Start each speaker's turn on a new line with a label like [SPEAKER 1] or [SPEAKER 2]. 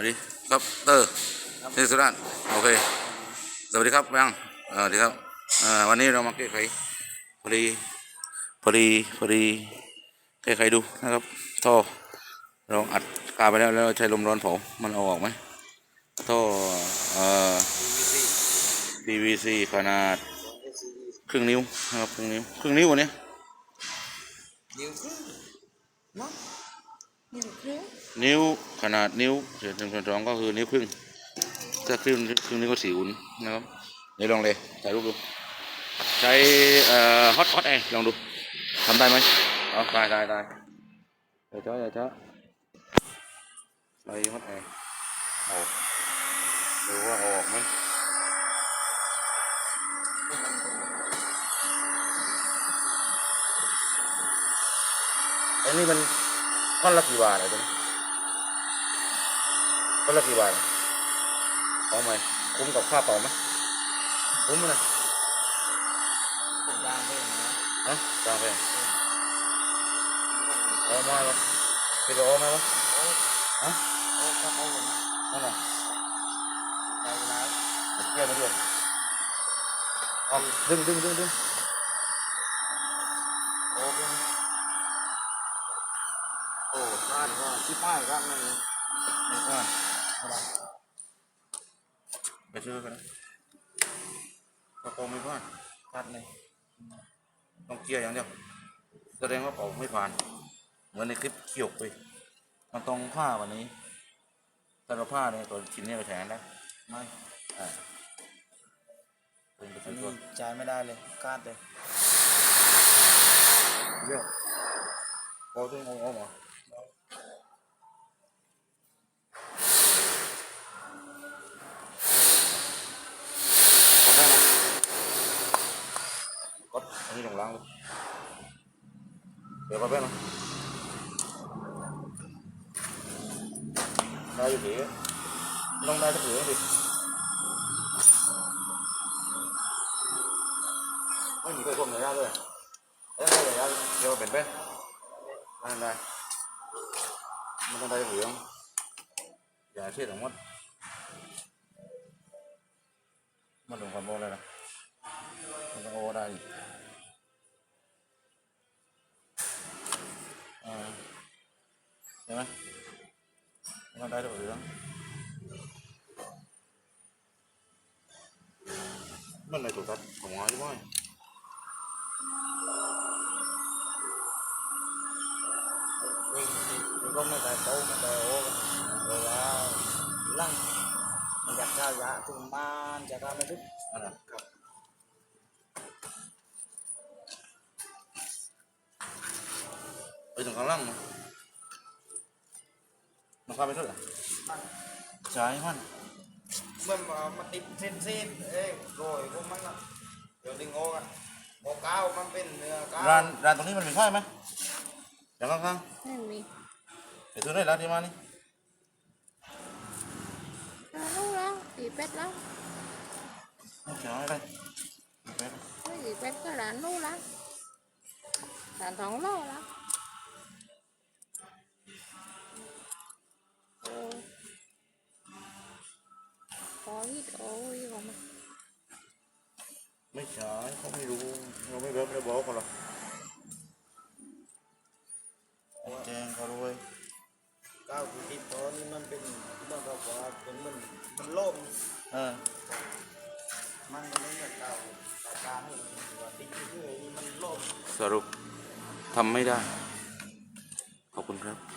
[SPEAKER 1] วัสดีครับเตอร์นี่สุรันโอเค สวัสดีครับยังเออสวัสดีครับเออวันนี้เรามาแก้ไขพอดีพอดีพอดีแก้ไขดูนะครับท่อเราอัดกาไปแล้วแล้วใช้ลมร้อนเผามันเอาออกไหมท่อเอ่อ PVC ขนาดครึ่งนิ้วนะครับครึ่งนิ้วครึ่งนิ้ววันนี้
[SPEAKER 2] นิ้วครึ่งมั้ง นิ้วครึ่ง
[SPEAKER 1] นิ้วขนาดนิ้วเศษหนึ่งส่วนสองก็คือนิ้วครึ่งถ้าครึ่งครึ่งนิ้วก็สี่อุ่นนะครับเดี๋ยวลองเลยถ่ายรูปดูใช้ฮอตฮอตแอร์ลองดูทำได้ไหมเอาได้ได้ได้เดี๋ยวเจ้าเดี๋ยวเจ้าใส่ฮอตแอร์เอาดูว่าอาออกไหมไอ้นี่มัน ก้อนละกี่บาทอะไรตัวนี้ก้อนละกี่บาทอะเอาไหมคุ้มกับค่าเป่าไหมคุ้มไหมนะ
[SPEAKER 2] เป็นยางเป็นนะ
[SPEAKER 1] ฮะจางแพงเอามาแล้วคิดว่าเอาไหมวะ
[SPEAKER 2] โอ้
[SPEAKER 1] ฮะ
[SPEAKER 2] โอ้ก็เอาเลย
[SPEAKER 1] นั่นน่ะ
[SPEAKER 2] ใจร้าย
[SPEAKER 1] เอาเกี่ยวมาด้วยเอาดึงดึงดึงดึง
[SPEAKER 2] โอ้ เป็นโอ้าดก็ชิบหายครับนั่นเลย
[SPEAKER 1] ไม่ไปซื้อกันนะกระโปรงไม่พลาด
[SPEAKER 2] พลาดเลย
[SPEAKER 1] ต้องเกี่ยวอย่างเดียวแสดงว่าเป่าไม่ผ่าน เหมือนในคลิปเขี่ยวไป มันต้องผ้าวันนี้แต่เราผ้าเนี่ยตัวชิ้นนี้เราแทนได้
[SPEAKER 2] ไม่
[SPEAKER 1] อ่าเป็นไป
[SPEAKER 2] อั
[SPEAKER 1] ซื้
[SPEAKER 2] น
[SPEAKER 1] อ
[SPEAKER 2] นี้
[SPEAKER 1] ก่อน
[SPEAKER 2] ใจไม่ได้เลยกาดเลย
[SPEAKER 1] เยอะพอต้องเอาอกมาเอ กดอันนี้ลงล้างเลยเดี๋ยวมาเพื่อนนะได้อยู่ดีต้องได้สักเหลืองดิไม่มีใครคว มันได้เหลืองมันในตัวตัดของหายด้วย
[SPEAKER 2] นี่มันก็ไม่ได้โตไม่ได้โอ้เวลาลั่งมันอยากข้าวยาถึงบ้านจะทำไม่ทุก
[SPEAKER 1] นั่นน่ะ
[SPEAKER 2] ครับ
[SPEAKER 1] ไปถึงข้างล่างมั้งมันเข้าไปด้วยเหรอ
[SPEAKER 2] มัน
[SPEAKER 1] ใช่มัน
[SPEAKER 2] มันมามาติดเส้นเส้นๆเอ้ยโรยพวกมันอะเดี๋ยวดึงโอ้กันโอ้ก้าวมันเป็นเนื้อก้าว
[SPEAKER 1] ร้านร้านตรงนี้มันมีค่ายไหมอย่างข้าง
[SPEAKER 3] ไม่มี
[SPEAKER 1] ๆไปซื้อได้ร้านที่มานี่
[SPEAKER 3] เรารู้แล้วตีเป็ดแล้ว
[SPEAKER 1] ไม่ใช่อะไรไป
[SPEAKER 3] ไม่ตีเป็ดก็ร้านรู้แล้วร้านทองโลแล้ว
[SPEAKER 1] ใช่เขาไม่รู้เราไม่รู้ไม่ได้บอกเขาหรอกแจ้งเขาด้วย
[SPEAKER 2] ก้าวคือติดตอนนี้มันเป็นมันก็ว่าเป็นมันมันโล่ง
[SPEAKER 1] เออ
[SPEAKER 2] มันไม่เหมือนก้าวก้าวกลางให้มันว่าติดเรื่อยๆมันโล่ง
[SPEAKER 1] สรุปทำไม่ได้ ขอบคุณครับ